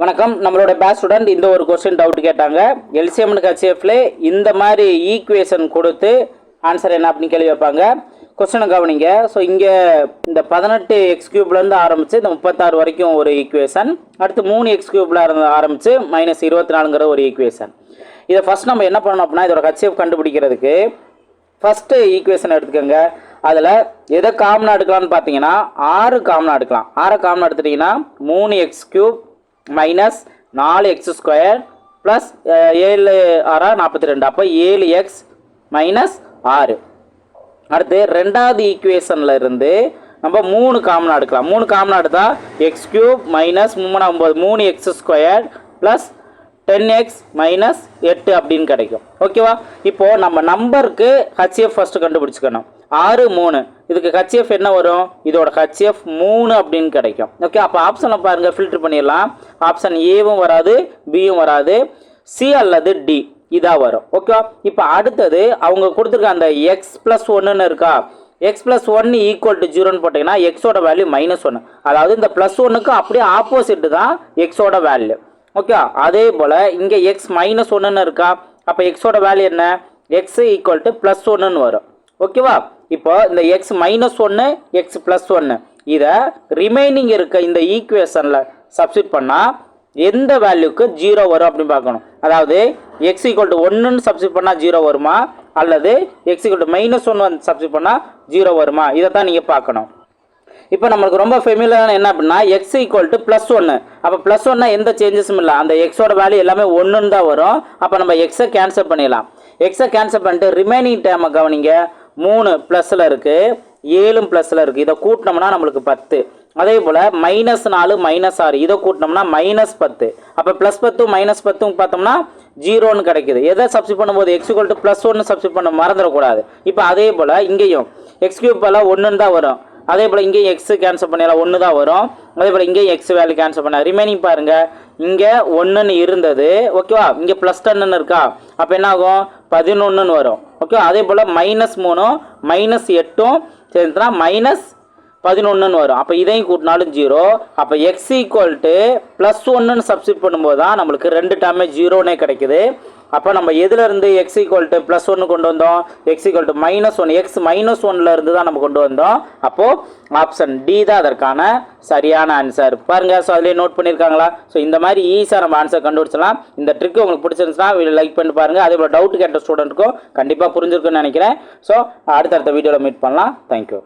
வணக்கம். நம்மளோட base student இந்த ஒரு கொஸ்டின் டவுட் கேட்டாங்க. எல்சிஎம்னு ஹெச்எஃப்ல இந்த மாதிரி ஈக்குவேஷன் கொடுத்து ஆன்சர் என்ன அப்படின்னு கேள்வி வைப்பாங்க. கொஸ்டினை கவனிங்க. ஸோ இங்கே இந்த பதினெட்டு எக்ஸ் கியூப்லேருந்து ஆரம்பித்து இந்த முப்பத்தாறு வரைக்கும் ஒரு ஈக்குவேஷன் அடுத்து மூணு எக்ஸ் கியூப்ல இருந்து ஆரம்பித்து மைனஸ் இருபத்தி நாலுங்கிற ஒரு ஈக்குவேஷன் இதை ஃபஸ்ட் நம்ம என்ன பண்ணணும் அப்படின்னா இதோட ஹெச்எஃப் கண்டுபிடிக்கிறதுக்கு ஃபஸ்ட்டு ஈக்குவேஷன் எடுத்துக்கோங்க. அதில் எதை காமனாக எடுக்கலாம்னு பார்த்தீங்கன்னா ஆறு காமனாக எடுக்கலாம். ஆறு காமனாக எடுத்துட்டிங்கன்னா மூணு எக்ஸ் கியூப் மைனஸ் நாலு எக்ஸ் ஸ்கொயர் ப்ளஸ் ஏழு ஆறா நாற்பத்தி ரெண்டு. அப்போ ஏழு எக்ஸ் மைனஸ் ஆறு. அடுத்து ரெண்டாவது ஈக்குவேஷனில் இருந்து நம்ம மூணு காமன் எடுக்கலாம். மூணு காமன் எடுத்தால் எக்ஸ் கியூப் மைனஸ் மூணு ஒம்பது மூணு x square plus ten x minus எட்டு அப்படின்னு கிடைக்கும். ஓகேவா இப்போது நம்ம நம்பருக்கு ஹச்சிஎஃப் ஃபஸ்ட்டு கண்டுபிடிச்சிக்கணும். ஆறு மூணு. இதுக்கு ஹச்சிஎஃப் என்ன வரும்? இதோட ஹச்சிஎஃப் மூணு அப்படின்னு கிடைக்கும். ஓகே அப்போ ஆப்ஷனை பாருங்கள் ஃபில்டர் பண்ணிடலாம். ஆப்ஷன் ஏவும் வராது பியும் வராது. சி அல்லது டி இதாக வரும். ஓகேவா இப்போ அடுத்தது அவங்க கொடுத்துருக்க அந்த எக்ஸ் ப்ளஸ் ஒன்றுன்னு இருக்கா? X plus one equal to ஜீரோன்னு போட்டிங்கன்னா எக்ஸோட வேல்யூ மைனஸ் ஒன்று அதாவது இந்த ப்ளஸ் ஒன்றுக்கு அப்படியே ஆப்போசிட்டு தான் எக்ஸோட வேல்யூ ஓகே அதே போல் இங்கே எக்ஸ் மைனஸ் ஒன்றுன்னு இருக்கா? அப்போ எக்ஸோட வேல்யூ என்ன? எக்ஸ் ஈக்குவல் டு ப்ளஸ் ஒன்றுன்னு வரும். ஓகேவா இப்போ இந்த எக்ஸ் மைனஸ் ஒன்று எக்ஸ் ப்ளஸ் ஒன்று இதை ரிமைனிங் இருக்க இந்த ஈக்குவேஷனில் சப்ஸ்டியூட் பண்ணால் எந்த வேல்யூக்கு ஜீரோ வரும் அப்படின்னு பார்க்கணும். அதாவது எக்ஸ் ஈக்குவல் டு ஒன்றுன்னு சப்ஸ்டியூட் பண்ணால் ஜீரோ வருமா? அல்லது x equal to minus one வந்து சப்ஸ்டியூட் பண்ணால் ஜீரோ வருமா? இதை தான் நீங்கள் பார்க்கணும். இப்போ நம்மளுக்கு ரொம்ப ஃபெமிலியரான என்ன அப்படின்னா எக்ஸ் ஈக்குவல் டு ப்ளஸ் ஒன்று அப்போ ப்ளஸ் ஒன்னா எந்த சேஞ்சஸும் இல்லை. அந்த எக்ஸோட வேல்யூ எல்லாமே ஒன்றுன்னு தான் வரும். அப்போ நம்ம எக்ஸை கேன்சல் பண்ணிடலாம். எக்ஸை கேன்சல் பண்ணிட்டு ரிமைனிங் டேமை கவனிங்க. மூணு ப்ளஸில் இருக்குது ஏழும் ப்ளஸில் இருக்குது இதை கூட்டினோம்னா நம்மளுக்கு பத்து. அதே போல் மைனஸ் நாலு மைனஸ் ஆறு. இதை கூட்டினோம்னா மைனஸ் பத்து. அப்போ ப்ளஸ் பத்தும் மைனஸ் பத்தும் பார்த்தோம்னா ஜீரோன்னு கிடைக்குது. எதை சப்ஸ்டிட் பண்ணும்போது எக்ஸ் ஈக்குவல் டு ப்ளஸ் ஒன்று சப்ஸ்டிட் பண்ண மறந்துடக்கூடாது. இப்போ அதே போல் இங்கேயும் எக்ஸ் கியூப் எல்லாம் ஒன்றுன்னு தான் வரும். அதே போல் இங்கேயும் எக்ஸ் கேன்சல் பண்ணிடலாம் ஒன்று தான் வரும். அதே போல் இங்கேயும் எக்ஸ் வேல்யூ கேன்சல் பண்ண ரிமைனிங் பாருங்கள் இங்கே ஒன்றுன்னு இருந்தது. ஓகேவா இங்கே ப்ளஸ் டென்னு இருக்கா? அப்போ என்ன ஆகும் பதினொன்றுன்னு வரும் ஓகே அதே போல் மைனஸ் மூணும் மைனஸ் எட்டும் சேர்ந்துனா மைனஸ் பதினொன்றுன்னு வரும். அப்போ இதையும் கூட்டினாலும் ஜீரோ அப்போ எக்ஸ் ஈக்குவல் டு ப்ளஸ் ஒன்றுன்னு சப்ஸ்டிட் பண்ணும்போது தான் நம்மளுக்கு ரெண்டு டைமே ஜீரோனே கிடைக்குது. அப்போ நம்ம எதுலேருந்து எக்ஸ் ஈக்குவல் டு ப்ளஸ் ஒன்று கொண்டு வந்தோம்? X equal to minus one x minus ஒன்னில் இருந்து தான் நம்ம கொண்டு வந்தோம். அப்போது ஆப்ஷன் டி தான் அதற்கான சரியான ஆன்சர் பாருங்கள் ஸோ அதிலே நோட் பண்ணியிருக்காங்களா ஸோ இந்த மாதிரி ஈஸியாக நம்ம ஆன்சர் கண்டுபிடிச்சலாம் இந்த ட்ரிக் உங்களுக்கு பிடிச்சிருந்துச்சுன்னா லைக் பண்ணி பாருங்கள் அதே போல் டவுட் கேட்ட ஸ்டூடெண்ட்டுக்கும் கண்டிப்பாக புரிஞ்சிருக்குன்னு நினைக்கிறேன். ஸோ அடுத்தடுத்த வீடியோவில் மீட் பண்ணலாம். தேங்க்யூ